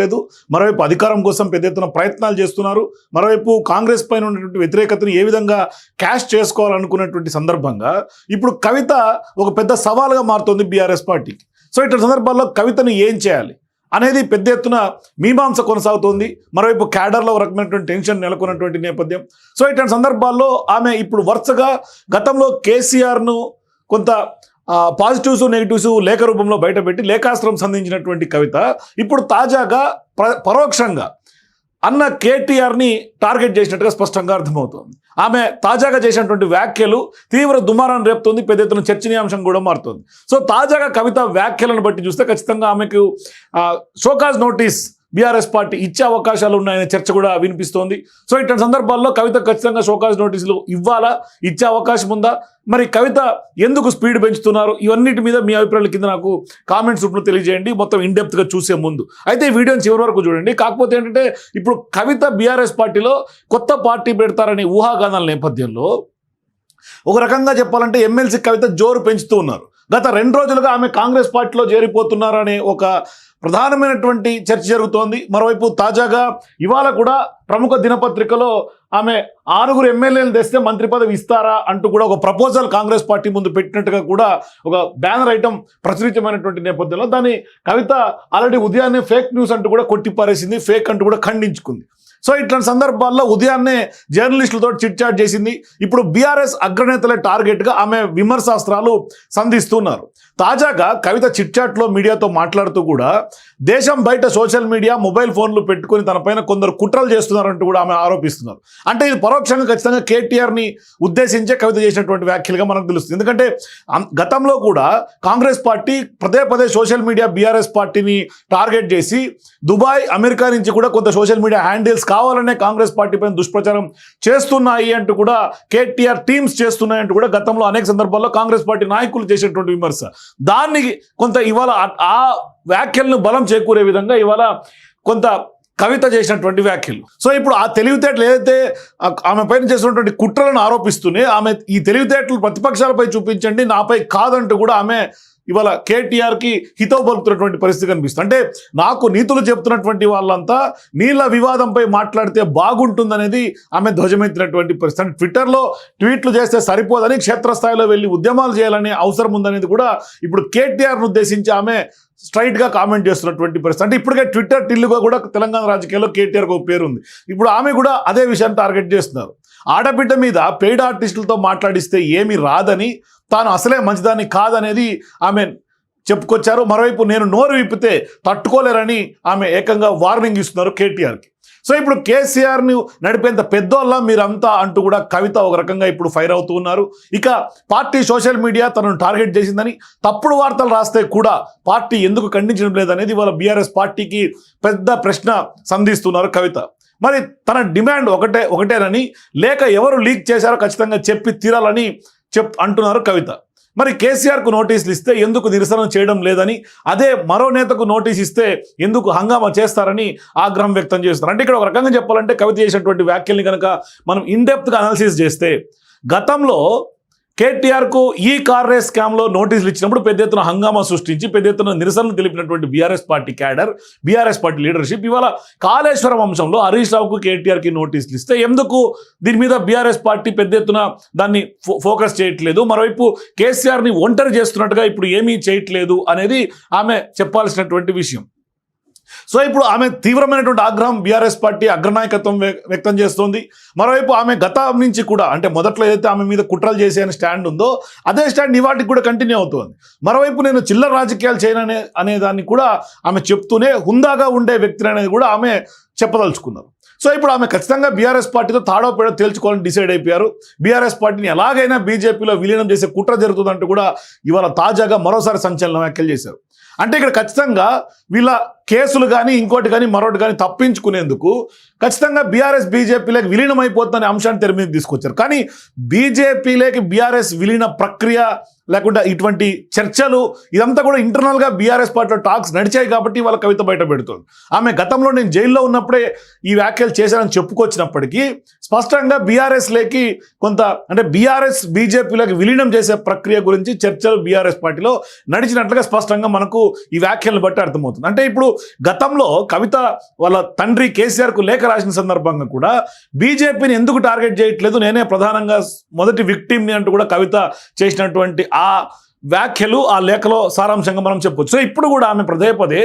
లేదు మరోవైపు అధికారం కోసం పెద్ద ఎత్తున ప్రయత్నాలు చేస్తున్నారు. మరోవైపు కాంగ్రెస్ పైన ఉన్నటువంటి వ్యతిరేకతను ఏ విధంగా క్యాష్ చేసుకోవాలనుకున్నటువంటి సందర్భంగా ఇప్పుడు కవిత ఒక పెద్ద సవాల్గా మారుతోంది బీఆర్ఎస్ పార్టీకి. సో ఇటువంటి సందర్భాల్లో కవితను ఏం చేయాలి? అనేది పెద్ద ఎత్తున మీమాంస కొనసాగుతోంది. మరోవైపు క్యాడర్లో ఒక రకమైనటువంటి టెన్షన్ నెలకొన్నటువంటి నేపథ్యం. సో ఇటువంటి సందర్భాల్లో ఆమె ఇప్పుడు వరుసగా గతంలో కేసీఆర్ను కొంత పాజిటివ్స్ నెగిటివ్స్ లేఖ రూపంలో బయటపెట్టి లేఖాస్త్రం సంధించినటువంటి కవిత. ఇప్పుడు తాజాగా పరోక్షంగా అన్న కేటీఆర్ని టార్గెట్ చేసినట్టుగా స్పష్టంగా అర్థమవుతోంది. ఆమె తాజాగా చేసినటువంటి వ్యాఖ్యలు తీవ్ర దుమారాన్ని రేపుతోంది పెద్ద ఎత్తున చర్చనీయాంశం కూడా మారుతుంది. సో తాజాగా కవిత వ్యాఖ్యలను బట్టి చూస్తే ఖచ్చితంగా ఆమెకు షోకాజ్ నోటీస్ బీఆర్ఎస్ పార్టీ ఇచ్చే అవకాశాలు ఉన్నాయనే చర్చ కూడా వినిపిస్తోంది. సో ఇట్లాంటి సందర్భాల్లో కవిత ఖచ్చితంగా షోకాజ్ నోటీసులు ఇవ్వాలా? ఇచ్చే అవకాశం ఉందా? మరి కవిత ఎందుకు స్పీడ్ పెంచుతున్నారు? ఇవన్నిటి మీద మీ అభిప్రాయాల కింద నాకు కామెంట్స్ రూపంలో తెలియజేయండి. మొత్తం ఇన్డెప్త్గా చూసే ముందు. అయితే ఈ వీడియోని చివరి వరకు చూడండి. కాకపోతే ఏంటంటే ఇప్పుడు కవిత బీఆర్ఎస్ పార్టీలో కొత్త పార్టీ పెడతారనే ఊహాగానాల నేపథ్యంలో ఒక రకంగా చెప్పాలంటే ఎమ్మెల్సీ కవిత జోరు పెంచుతూ ఉన్నారు. గత రెండు రోజులుగా ఆమె కాంగ్రెస్ పార్టీలో చేరిపోతున్నారనే ఒక ప్రధానమైనటువంటి చర్చ జరుగుతోంది. మరోవైపు తాజాగా ఇవాళ కూడా ప్రముఖ దినపత్రికలో ఆమె ఆరుగురు ఎమ్మెల్యేలు తెస్తే మంత్రి పదవి ఇస్తారా అంటూ కూడా ఒక ప్రపోజల్ కాంగ్రెస్ పార్టీ ముందు పెట్టినట్టుగా కూడా ఒక బ్యానర్ ఐటమ్ ప్రచురితమైనటువంటి నేపథ్యంలో దాని కవిత ఆల్రెడీ ఉదయాన్నే ఫేక్ న్యూస్ అంటూ కూడా కొట్టిపారేసింది. ఫేక్ అంటూ కూడా ఖండించుకుంది. సో ఇట్లాంటి సందర్భాల్లో ఉదయాన్నే జర్నలిస్టులతో చిట్ చాట్ చేసింది. ఇప్పుడు బీఆర్ఎస్ అగ్రనేతల టార్గెట్గా ఆమె విమర్శాస్త్రాలు సంధిస్తున్నారు. తాజాగా కవిత చిట్చాట్లో మీడియాతో మాట్లాడుతూ కూడా దేశం బయట సోషల్ మీడియా మొబైల్ ఫోన్లు పెట్టుకుని తనపైన కొందరు కుట్రలు చేస్తున్నారంటూ కూడా ఆమె ఆరోపిస్తున్నారు. అంటే ఇది పరోక్షంగా ఖచ్చితంగా కేటీఆర్ని ఉద్దేశించే కవిత చేసినటువంటి వ్యాఖ్యలుగా మనకు తెలుస్తుంది. ఎందుకంటే గతంలో కూడా కాంగ్రెస్ పార్టీ పదే పదే సోషల్ మీడియా బీఆర్ఎస్ పార్టీని టార్గెట్ చేసి దుబాయ్ అమెరికా నుంచి కూడా కొంత సోషల్ మీడియా హ్యాండిల్స్ కావాలనే కాంగ్రెస్ పార్టీ పైన దుష్ప్రచారం చేస్తున్నాయి అంటూ కూడా కేటీఆర్ టీమ్స్ చేస్తున్నాయంటూ కూడా గతంలో అనేక సందర్భాల్లో కాంగ్రెస్ పార్టీ నాయకులు చేసినటువంటి విమర్శ. దాన్ని కొంత ఇవాళ ఆ- వ్యాఖ్యలను బలం చేకూరే విధంగా ఇవాళ కొంత కవిత చేసినటువంటి వ్యాఖ్యలు. సో ఇప్పుడు ఆ తెలివితేటలు ఏదైతే ఆమె పైన చేసినటువంటి కుట్రలను ఆరోపిస్తూనే ఆమె ఈ తెలివితేటలు ప్రతిపక్షాలపై చూపించండి నాపై కాదంటూ కూడా ఆమె ఇవాళ కేటీఆర్కి హితవు పలుకుతున్నటువంటి పరిస్థితి కనిపిస్తుంది. అంటే నాకు నీతులు చెప్తున్నటువంటి వాళ్ళంతా నీళ్ళ వివాదంపై మాట్లాడితే బాగుంటుందనేది ఆమె ధ్వజమెత్తినటువంటి పరిస్థితి. అంటే ట్విట్టర్లో ట్వీట్లు చేస్తే సరిపోదని క్షేత్రస్థాయిలో వెళ్ళి ఉద్యమాలు చేయాలనే అవసరం ఉందనేది కూడా ఇప్పుడు కేటీఆర్ను ఉద్దేశించి ఆమె స్ట్రైట్గా కామెంట్ చేస్తున్నటువంటి పరిస్థితి. అంటే ఇప్పటికే ట్విట్టర్ టిల్లుగా కూడా తెలంగాణ రాజకీయాల్లో కేటీఆర్కి ఒక పేరు ఉంది. ఇప్పుడు ఆమె కూడా అదే విషయాన్ని టార్గెట్ చేస్తున్నారు. ఆడబిడ్డ మీద పెయిడ్ ఆర్టిస్టులతో మాట్లాడిస్తే ఏమి రాదని తాను అసలే మంచిదాన్ని కాదనేది ఆమె చెప్పుకొచ్చారు. మరోవైపు నేను నోరు విప్పితే తట్టుకోలేరని ఆమె ఏకంగా వార్నింగ్ ఇస్తున్నారు కేటీఆర్కి. సో ఇప్పుడు కేసీఆర్ని నడిపేంత పెద్దోళ్ళ మీరంతా అంటూ కూడా కవిత ఒక రకంగా ఇప్పుడు ఫైర్ అవుతూ ఉన్నారు. ఇక పార్టీ సోషల్ మీడియా తనను టార్గెట్ చేసిందని తప్పుడు వార్తలు రాస్తే కూడా పార్టీ ఎందుకు ఖండించడం లేదనేది వాళ్ళ బీఆర్ఎస్ పార్టీకి పెద్ద ప్రశ్న సంధిస్తున్నారు కవిత. మరి తన డిమాండ్ ఒకటే ఒకటేనని లేక ఎవరు లీక్ చేశారో ఖచ్చితంగా చెప్పి తీరాలని చెప్ అంటున్నారు కవిత. మరి కేసీఆర్కు నోటీసులు ఇస్తే ఎందుకు నిరసన చేయడం లేదని అదే మరో నేతకు నోటీస్ ఇస్తే ఎందుకు హంగామా చేస్తారని ఆగ్రహం వ్యక్తం చేస్తున్నారు. అంటే ఇక్కడ ఒక రకంగా చెప్పాలంటే కవిత చేసినటువంటి వ్యాఖ్యల్ని కనుక మనం ఇన్డెప్త్గా అనాలిసిస్ చేస్తే గతంలో కేటీఆర్కు ఈ కార్ స్కామ్లో నోటీసులు ఇచ్చినప్పుడు పెద్ద ఎత్తున హంగామా సృష్టించి పెద్ద ఎత్తున నిరసనలు తెలిపినటువంటి BRS party cadre BRS party leadership ఇవాళ కాళేశ్వరం అంశంలో హరీష్ రావుకు కేటీఆర్కి నోటీసులు ఇస్తే ఎందుకు దీని మీద బీఆర్ఎస్ పార్టీ పెద్ద ఎత్తున దాన్ని ఫో- ఫోకస్ చేయట్లేదు? మరోవైపు కేసీఆర్ని ఒంటరి చేస్తున్నట్టుగా ఇప్పుడు ఏమీ చేయట్లేదు అనేది ఆమె చెప్పాల్సినటువంటి విషయం. సో ఇప్పుడు ఆమె తీవ్రమైనటువంటి ఆగ్రహం బీఆర్ఎస్ పార్టీ అగ్రనాయకత్వం వ్యక్తం చేస్తోంది. మరోవైపు ఆమె గతం నుంచి కూడా అంటే మొదట్లో ఏదైతే ఆమె మీద కుట్రలు చేసే అనే స్టాండ్ ఉందో అదే స్టాండ్ ఇవాటికి కూడా కంటిన్యూ అవుతోంది. మరోవైపు నేను చిల్లర రాజకీయాలు చేయననే అనే దాన్ని కూడా ఆమె చెప్తూనే హుందాగా ఉండే వ్యక్తిని అనేది కూడా ఆమె చెప్పదలుచుకున్నారు. సో ఇప్పుడు ఆమె ఖచ్చితంగా బీఆర్ఎస్ పార్టీతో తాడో పేడో తేల్చుకోవాలని డిసైడ్ అయిపోయారు. బీఆర్ఎస్ పార్టీని ఎలాగైనా బీజేపీలో విలీనం చేసే కుట్ర జరుగుతుందంటూ కూడా ఇవాళ తాజాగా మరోసారి సంచలనం వ్యాఖ్యలు చేశారు. అంటే ఇక్కడ ఖచ్చితంగా వీళ్ళ కేసులు కానీ ఇంకోటి కానీ మరొకటి కానీ తప్పించుకునేందుకు ఖచ్చితంగా బీఆర్ఎస్ బీజేపీలోకి విలీనం అయిపోతుందనే అంశాన్ని తెర మీద తీసుకొచ్చారు. కానీ బీజేపీలోకి బీఆర్ఎస్ విలీన ప్రక్రియ లేకుండా ఇటువంటి చర్చలు ఇదంతా కూడా ఇంటర్నల్గా బీఆర్ఎస్ పార్టీలో టాక్స్ నడిచాయి కాబట్టి వాళ్ళ కవిత బయట పెడుతుంది. ఆమె గతంలో నేను జైల్లో ఉన్నప్పుడే ఈ వ్యాఖ్యలు చేశానని చెప్పుకొచ్చినప్పటికీ స్పష్టంగా బీఆర్ఎస్ లేకి కొంత అంటే బీఆర్ఎస్ బీజేపీలోకి విలీనం చేసే ప్రక్రియ గురించి చర్చలు బీఆర్ఎస్ పార్టీలో నడిచినట్లుగా స్పష్టంగా మనకు ఈ వ్యాఖ్యలను బట్టి అర్థమవుతుంది. అంటే ఇప్పుడు గతంలో కవిత వాళ్ళ తండ్రి కేసీఆర్కు లేఖ రాసిన సందర్భంగా కూడా బీజేపీని ఎందుకు టార్గెట్ చేయట్లేదు? నేనే ప్రధానంగా మొదటి విక్టిమ్ని అంటూ కూడా కవిత చేసినటువంటి ఆ వ్యాఖ్యలు ఆ లేఖలో సారాంశంగా మనం చెప్పొచ్చు. సో ఇప్పుడు కూడా ఆమె పదే పదే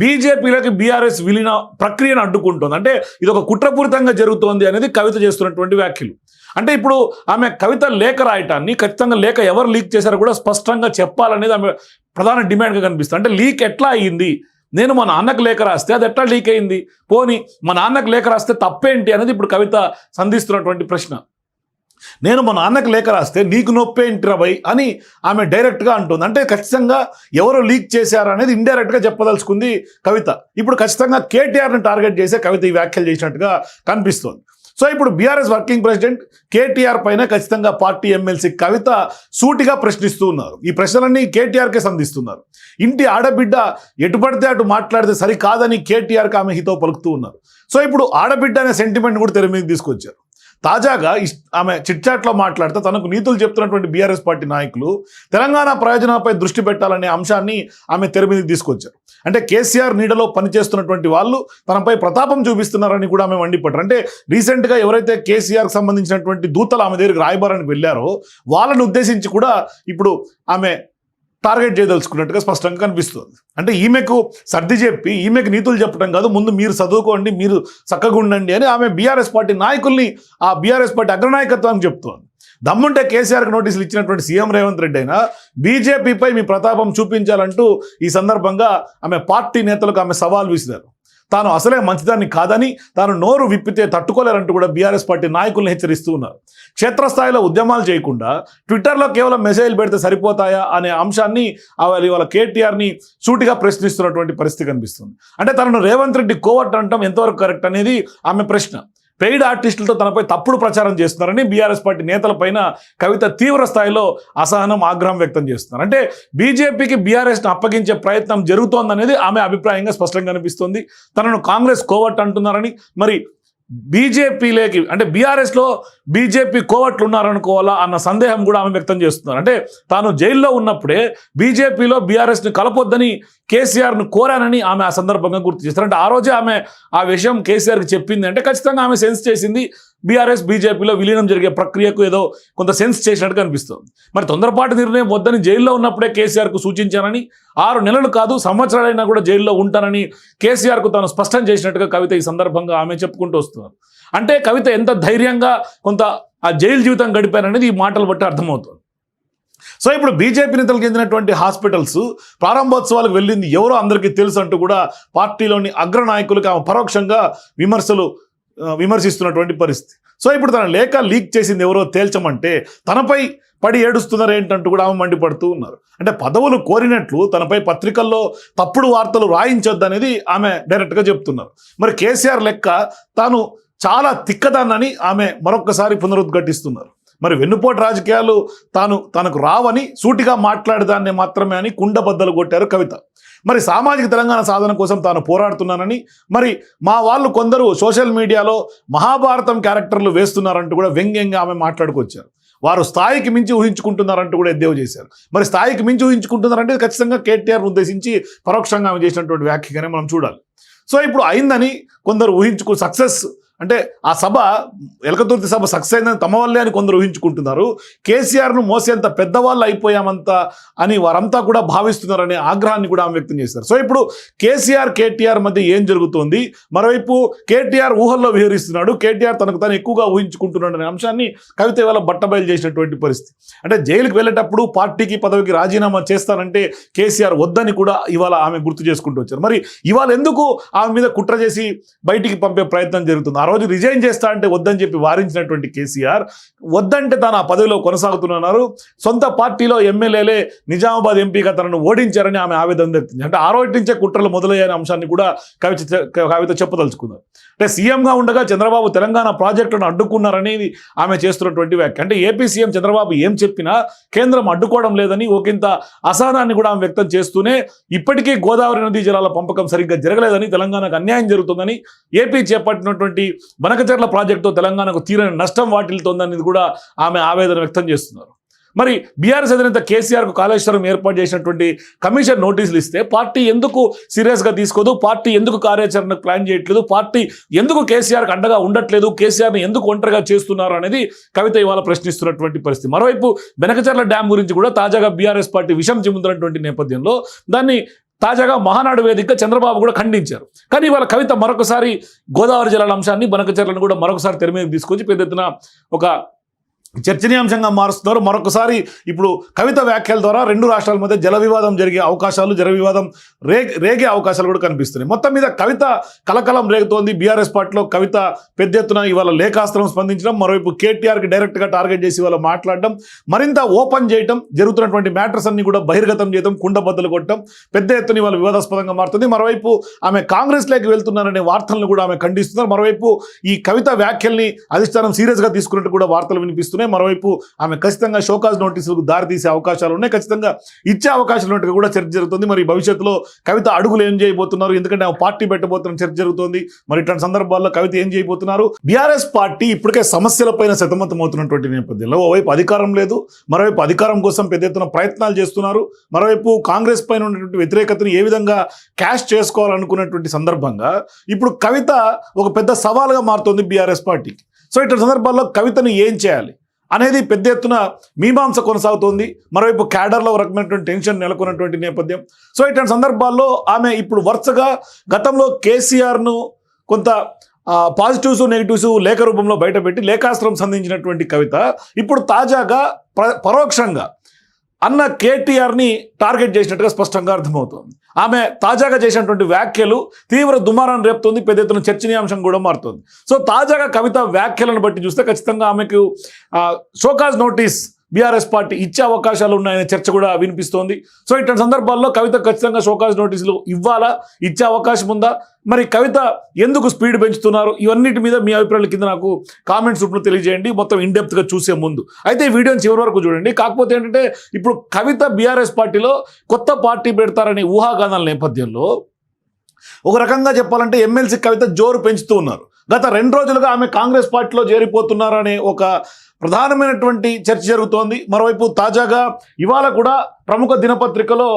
బీజేపీలోకి బీఆర్ఎస్ విలీన ప్రక్రియను అడ్డుకుంటుంది. అంటే ఇది ఒక కుట్రపూరితంగా జరుగుతోంది అనేది కవిత చేస్తున్నటువంటి వ్యాఖ్యలు. అంటే ఇప్పుడు ఆమె కవిత లేఖ రాయటాన్ని ఖచ్చితంగా లేఖ ఎవరు లీక్ చేశారో కూడా స్పష్టంగా చెప్పాలనేది ఆమె ప్రధాన డిమాండ్గా కనిపిస్తుంది. అంటే లీక్ ఎట్లా అయ్యింది నేను మా నాన్నకు లేఖ రాస్తే అది ఎట్లా లీక్ అయింది? పోని మా నాన్నకు లేఖ రాస్తే తప్పేంటి అనేది ఇప్పుడు కవిత సంధిస్తున్నటువంటి ప్రశ్న. నేను మా నాన్నకు లేఖ రాస్తే నీకు నొప్పే ఇంటిరబై అని ఆమె డైరెక్ట్గా అంటుంది. అంటే ఖచ్చితంగా ఎవరు లీక్ చేశారు అనేది ఇండైరెక్ట్గా చెప్పదలుచుకుంది కవిత. ఇప్పుడు ఖచ్చితంగా కేటీఆర్ని టార్గెట్ చేసే కవిత ఈ వ్యాఖ్యలు చేసినట్టుగా కనిపిస్తోంది. సో ఇప్పుడు బీఆర్ఎస్ వర్కింగ్ ప్రెసిడెంట్ కేటీఆర్ పైన ఖచ్చితంగా పార్టీ ఎమ్మెల్సీ కవిత సూటిగా ప్రశ్నిస్తూ ఉన్నారు. ఈ ప్రశ్నలన్నీ కేటీఆర్కే సంధిస్తున్నారు. ఇంటి ఆడబిడ్డ ఎటు పడితే అటు మాట్లాడితే సరికాదని కేటీఆర్కి ఆమె హితో పలుకుతూ ఉన్నారు. సో ఇప్పుడు ఆడబిడ్డ అనే సెంటిమెంట్ కూడా తెర మీద తీసుకొచ్చారు. తాజాగా ఆమె చిట్చాట్లో మాట్లాడితే తనకు నీతులు చెప్తున్నటువంటి బీఆర్ఎస్ పార్టీ నాయకులు తెలంగాణ ప్రయోజనాలపై దృష్టి పెట్టాలనే అంశాన్ని ఆమె తెరమీదకి తీసుకొచ్చారు. అంటే కేసీఆర్ నీడలో పనిచేస్తున్నటువంటి వాళ్ళు తనపై ప్రతాపం చూపిస్తున్నారని కూడా ఆమె మండిపడ్డారు. అంటే రీసెంట్గా ఎవరైతే కేసీఆర్కి సంబంధించినటువంటి దూతలు ఆమె దగ్గరికి రాయబారానికి వెళ్ళారో వాళ్ళని ఉద్దేశించి కూడా ఇప్పుడు ఆమె టార్గెట్ చేయదలుచుకున్నట్టుగా స్పష్టంగా కనిపిస్తుంది. అంటే ఈమెకు సర్ది చెప్పి ఈమెకు నీతులు చెప్పడం కాదు ముందు మీరు చదువుకోండి మీరు చక్కగా ఉండండి అని ఆమె బీఆర్ఎస్ పార్టీ నాయకుల్ని ఆ బీఆర్ఎస్ పార్టీ అగ్రనాయకత్వానికి చెప్తోంది. దమ్ముంటే కేసీఆర్కి నోటీసులు ఇచ్చినటువంటి సీఎం రేవంత్ రెడ్డి అయినా బీజేపీపై మీ ప్రతాపం చూపించాలంటూ ఈ సందర్భంగా ఆమె పార్టీ నేతలకు ఆమె సవాల్ విసిరారు. తాను అసలే మంచిదాన్ని కాదని తాను నోరు విప్పితే తట్టుకోలేరంటూ కూడా బీఆర్ఎస్ పార్టీ నాయకుల్ని హెచ్చరిస్తూ ఉన్నారు క్షేత్రస్థాయిలో ఉద్యమాలు చేయకుండా ట్విట్టర్లో కేవలం మెసేజ్లు పెడితే సరిపోతాయా అనే అంశాన్ని ఆ- ఇవాళ కేటీఆర్ని సూటిగా ప్రశ్నిస్తున్నటువంటి పరిస్థితి కనిపిస్తుంది. అంటే తనను రేవంత్ రెడ్డి కోవట్ అంటాం ఎంతవరకు కరెక్ట్ అనేది ఆమె ప్రశ్న. పెయిడ్ ఆర్టిస్టులతో తనపై తప్పుడు ప్రచారం చేస్తున్నారని బీఆర్ఎస్ పార్టీ నేతలపైన కవిత తీవ్ర స్థాయిలో అసహనం ఆగ్రహం వ్యక్తం చేస్తున్నారు. అంటే బీజేపీకి బీఆర్ఎస్ను అప్పగించే ప్రయత్నం జరుగుతోందనేది ఆమె అభిప్రాయంగా స్పష్టంగా కనిపిస్తోంది తనను కాంగ్రెస్ కోవట్ అంటున్నారని మరి బీజేపీలోకి అంటే బీఆర్ఎస్లో బీజేపీ కోవట్లు ఉన్నారనుకోవాలా అన్న సందేహం కూడా ఆమె వ్యక్తం చేస్తున్నారు. అంటే తాను జైల్లో ఉన్నప్పుడే బీజేపీలో బీఆర్ఎస్ని కలపొద్దని కేసీఆర్ను కోరానని ఆమె ఆ సందర్భంగా గుర్తు చేస్తారు. అంటే ఆ రోజే ఆమె ఆ విషయం కేసీఆర్కి చెప్పింది. అంటే ఖచ్చితంగా ఆమె సెన్స్ చేసింది. బీఆర్ఎస్ బీజేపీలో విలీనం జరిగే ప్రక్రియకు ఏదో కొంత సెన్స్ చేసినట్టుగా అనిపిస్తుంది. మరి తొందరపాటు నిర్ణయం వద్దని జైల్లో ఉన్నప్పుడే కేసీఆర్కు సూచించానని ఆరు నెలలు కాదు సంవత్సరాలైనా కూడా జైల్లో ఉంటానని కేసీఆర్కు తాను స్పష్టం చేసినట్టుగా కవిత ఈ సందర్భంగా ఆమె చెప్పుకుంటూ వస్తున్నారు. అంటే కవిత ఎంత ధైర్యంగా కొంత ఆ జైలు జీవితం గడిపారనేది ఈ మాటలు బట్టి అర్థమవుతుంది. సో ఇప్పుడు బీజేపీ నేతలకు చెందినటువంటి హాస్పిటల్స్ ప్రారంభోత్సవాలకు వెళ్ళింది ఎవరో అందరికీ తెలుసు అంటూ కూడా పార్టీలోని అగ్రనాయకులకు ఆమె పరోక్షంగా విమర్శలు విమర్శిస్తున్నటువంటి పరిస్థితి. సో ఇప్పుడు తన లేఖ లీక్ చేసింది ఎవరో తేల్చమంటే తనపై పడి ఏడుస్తున్నారు ఏంటంటూ కూడా ఆమె మండిపడుతూ ఉన్నారు. అంటే పదవులు కోరినట్లు తనపై పత్రికల్లో తప్పుడు వార్తలు రాయించొద్దనేది ఆమె డైరెక్ట్గా చెప్తున్నారు. మరి కేసీఆర్ లెక్క తాను చాలా తిక్కదాన్నని ఆమె మరొక్కసారి పునరుద్ఘటిస్తున్నారు. మరి వెన్నుపోటు రాజకీయాలు తాను తనకు రావని సూటిగా మాట్లాడేదాన్ని మాత్రమే అని కుండబద్దలు కొట్టారు కవిత. మరి సామాజిక తెలంగాణ సాధన కోసం తాను పోరాడుతున్నానని మరి మా వాళ్ళు కొందరు సోషల్ మీడియాలో మహాభారతం క్యారెక్టర్లు వేస్తున్నారంటూ కూడా వ్యంగ్యంగా ఆమె మాట్లాడుకొచ్చారు. వారు స్థాయికి మించి ఊహించుకుంటున్నారంటూ కూడా ఎద్దేవ చేశారు. మరి స్థాయికి మించి ఊహించుకుంటున్నారంటే ఖచ్చితంగా కేటీఆర్ ఉద్దేశించి పరోక్షంగా ఆమె చేసినటువంటి వ్యాఖ్యగానే మనం చూడాలి. సో ఇప్పుడు అయిందని కొందరు ఊహించుకు సక్సెస్ అంటే ఆ సభ ఎలకతుర్తి సభ సక్సెస్ అయిందని తమ వల్లే అని కొందరు ఊహించుకుంటున్నారు. కేసీఆర్ను మోసేంత పెద్దవాళ్ళు అయిపోయామంత అని వారంతా కూడా భావిస్తున్నారనే ఆగ్రహాన్ని కూడా ఆమె వ్యక్తం చేశారు. సో ఇప్పుడు కేసీఆర్ కేటీఆర్ మధ్య ఏం జరుగుతోంది? మరోవైపు కేటీఆర్ ఊహల్లో విహరిస్తున్నాడు. కేటీఆర్ తనకు తాను ఎక్కువగా ఊహించుకుంటున్నాడు అనే అంశాన్ని కవిత ఇవాళ బట్టబయలు చేసినటువంటి పరిస్థితి. అంటే జైలుకి వెళ్ళేటప్పుడు పార్టీకి పదవికి రాజీనామా చేస్తానంటే కేసీఆర్ వద్దని కూడా ఇవాళ ఆమె గుర్తు చేసుకుంటూ వచ్చారు. మరి ఇవాళ ఎందుకు ఆమె మీద కుట్ర చేసి బయటికి పంపే ప్రయత్నం జరుగుతుంది? రోజు రిజైన్ చేస్తా అంటే వద్దని చెప్పి వారించినటువంటి కేసీఆర్ వద్దంటే తాను ఆ పదవిలో కొనసాగుతున్నారు సొంత పార్టీలో ఎమ్మెల్యేలే నిజామాబాద్ ఎంపీగా తనను ఓడించారని ఆమె ఆవేదన అంటే ఆ రోజు నుంచే కుట్రలు మొదలయ్యే అంశాన్ని కూడా కవిత కవిత చెప్పదలుచుకున్నారు అంటే సీఎంగా ఉండగా చంద్రబాబు తెలంగాణ ప్రాజెక్టులను అడ్డుకున్నారనేది ఆమె చేస్తున్నటువంటి వ్యాఖ్య. అంటే ఏపీ సీఎం చంద్రబాబు ఏం చెప్పినా కేంద్రం అడ్డుకోవడం లేదని ఒకంత అసహనాన్ని కూడా ఆమె వ్యక్తం చేస్తూనే ఇప్పటికీ గోదావరి నదీ జలాల పంపకం సరిగ్గా జరగలేదని తెలంగాణకు అన్యాయం జరుగుతుందని ఏపీ చేపట్టినటువంటి బనకచర్ల ప్రాజెక్టుతో తెలంగాణకు తీరని నష్టం వాటిల్తోందనేది కూడా ఆమె ఆవేదన వ్యక్తం చేస్తున్నారు. మరి బీఆర్ఎస్ అధినేత కేసీఆర్కు కాళేశ్వరం ఏర్పాటు చేసినటువంటి కమిషన్ నోటీసులు ఇస్తే పార్టీ ఎందుకు సీరియస్గా తీసుకోదు? పార్టీ ఎందుకు కార్యాచరణకు ప్లాన్ చేయట్లేదు? పార్టీ ఎందుకు కేసీఆర్కి అండగా ఉండట్లేదు? కేసీఆర్ని ఎందుకు ఒంటరిగా చేస్తున్నారు అనేది కవిత ఇవాళ ప్రశ్నిస్తున్నటువంటి పరిస్థితి. మరోవైపు బెనకచర్ల డ్యామ్ గురించి కూడా తాజాగా బీఆర్ఎస్ పార్టీ విషం చెందుతున్నటువంటి నేపథ్యంలో దాన్ని తాజాగా మహానాడు వేదికగా చంద్రబాబు కూడా ఖండించారు. కానీ ఇవాళ కవిత మరొకసారి గోదావరి జలాల అంశాన్ని బనకచర్లను కూడా మరొకసారి తెర తీసుకొచ్చి పెద్ద ఒక చర్చనీయాంశంగా మారుస్తున్నారు. మరొకసారి ఇప్పుడు కవిత వ్యాఖ్యల ద్వారా రెండు రాష్ట్రాల మధ్య జల వివాదం జరిగే అవకాశాలు జల వివాదం రే రేగే అవకాశాలు కూడా కనిపిస్తున్నాయి. మొత్తం మీద కవిత కలకలం రేగుతోంది. బీఆర్ఎస్ పార్టీలో కవిత పెద్ద ఎత్తున ఇవాళ లేఖాస్త్రం స్పందించడం మరోవైపు కేటీఆర్కి డైరెక్ట్గా టార్గెట్ చేసి ఇవాళ మాట్లాడడం మరింత ఓపెన్ చేయటం జరుగుతున్నటువంటి మ్యాటర్స్ అన్ని కూడా బహిర్గతం చేయడం కుండబద్దలు కొట్టడం పెద్ద ఎత్తున ఇవాళ వివాదాస్పదంగా మారుతుంది. మరోవైపు ఆమె కాంగ్రెస్లోకి వెళ్తున్నారనే వార్తలను కూడా ఆమె ఖండిస్తున్నారు. మరోవైపు ఈ కవిత వ్యాఖ్యల్ని అధిష్టానం సీరియస్గా తీసుకున్నట్టు కూడా వార్తలు వినిపిస్తున్నాయి. మరోవైపు ఆమె ఖచ్చితంగా షోకాజ్ నోటీసులకు దారితీసే అవకాశాలు ఉన్నాయి. ఖచ్చితంగా ఇచ్చే అవకాశాలు ఉన్నట్టుగా కూడా చర్చ జరుగుతుంది. మరి భవిష్యత్తులో కవిత అడుగులు ఏం చేయబోతున్నారు? ఎందుకంటే ఆమె పార్టీ పెట్టబోతున్న చర్చ జరుగుతుంది. మరి ఇట్లాంటి సందర్భాల్లో కవిత ఏం చేయబోతున్నారు? బీఆర్ఎస్ పార్టీ ఇప్పటికే సమస్యలపైన సతమతం అవుతున్నటువంటి నేపథ్యంలో ఓవైపు అధికారం లేదు. మరోవైపు అధికారం కోసం పెద్ద ఎత్తున ప్రయత్నాలు చేస్తున్నారు. మరోవైపు కాంగ్రెస్ పైన ఉన్నటువంటి వ్యతిరేకతను ఏ విధంగా క్యాష్ చేసుకోవాలనుకున్నటువంటి సందర్భంగా ఇప్పుడు కవిత ఒక పెద్ద సవాల్గా మారుతోంది బీఆర్ఎస్ పార్టీకి. సో ఇటువంటి సందర్భాల్లో కవితను ఏం చేయాలి? అనేది పెద్ద ఎత్తున మీమాంస కొనసాగుతోంది. మరోవైపు క్యాడర్లో ఒక రకమైనటువంటి టెన్షన్ నెలకొన్నటువంటి నేపథ్యం. సో ఇటువంటి సందర్భాల్లో ఆమె ఇప్పుడు వరుసగా గతంలో కేసీఆర్ను కొంత పాజిటివ్స్ నెగిటివ్స్ లేఖ రూపంలో బయటపెట్టి లేఖాస్త్రం సంధించినటువంటి కవిత. ఇప్పుడు తాజాగా పరోక్షంగా అన్న కేటీఆర్ని టార్గెట్ చేసినట్టుగా స్పష్టంగా అర్థమవుతోంది. ఆమె తాజాగా చేసినటువంటి వ్యాఖ్యలు తీవ్ర దుమారాన్ని రేపుతోంది పెద్ద ఎత్తున చర్చనీయాంశం కూడా మారుతుంది. సో తాజాగా కవిత వ్యాఖ్యలను బట్టి చూస్తే ఖచ్చితంగా ఆమెకు షోకాజ్ నోటీస్ బీఆర్ఎస్ పార్టీ ఇచ్చే అవకాశాలు ఉన్నాయనే చర్చ కూడా వినిపిస్తోంది. సో ఇట్లాంటి సందర్భాల్లో కవిత ఖచ్చితంగా షోకాజ్ నోటీసులు ఇవ్వాలా? ఇచ్చే అవకాశం ఉందా? మరి కవిత ఎందుకు స్పీడ్ పెంచుతున్నారు? ఇవన్నిటి మీద మీ అభిప్రాయాల కింద నాకు కామెంట్స్ రూపంలో తెలియజేయండి. మొత్తం ఇన్డెప్త్గా చూసే ముందు. అయితే ఈ వీడియోని చివరి వరకు చూడండి. కాకపోతే ఏంటంటే ఇప్పుడు కవిత బీఆర్ఎస్ పార్టీలో కొత్త పార్టీ పెడతారనే ఊహాగానాల నేపథ్యంలో ఒక రకంగా చెప్పాలంటే ఎమ్మెల్సీ కవిత జోరు పెంచుతూ ఉన్నారు. గత రెండు రోజులుగా ఆమె కాంగ్రెస్ పార్టీలో చేరిపోతున్నారనే ఒక ప్రధానమైనటువంటి చర్చ జరుగుతోంది. మరోవైపు తాజాగా ఇవాళ కూడా ప్రముఖ దినపత్రికలో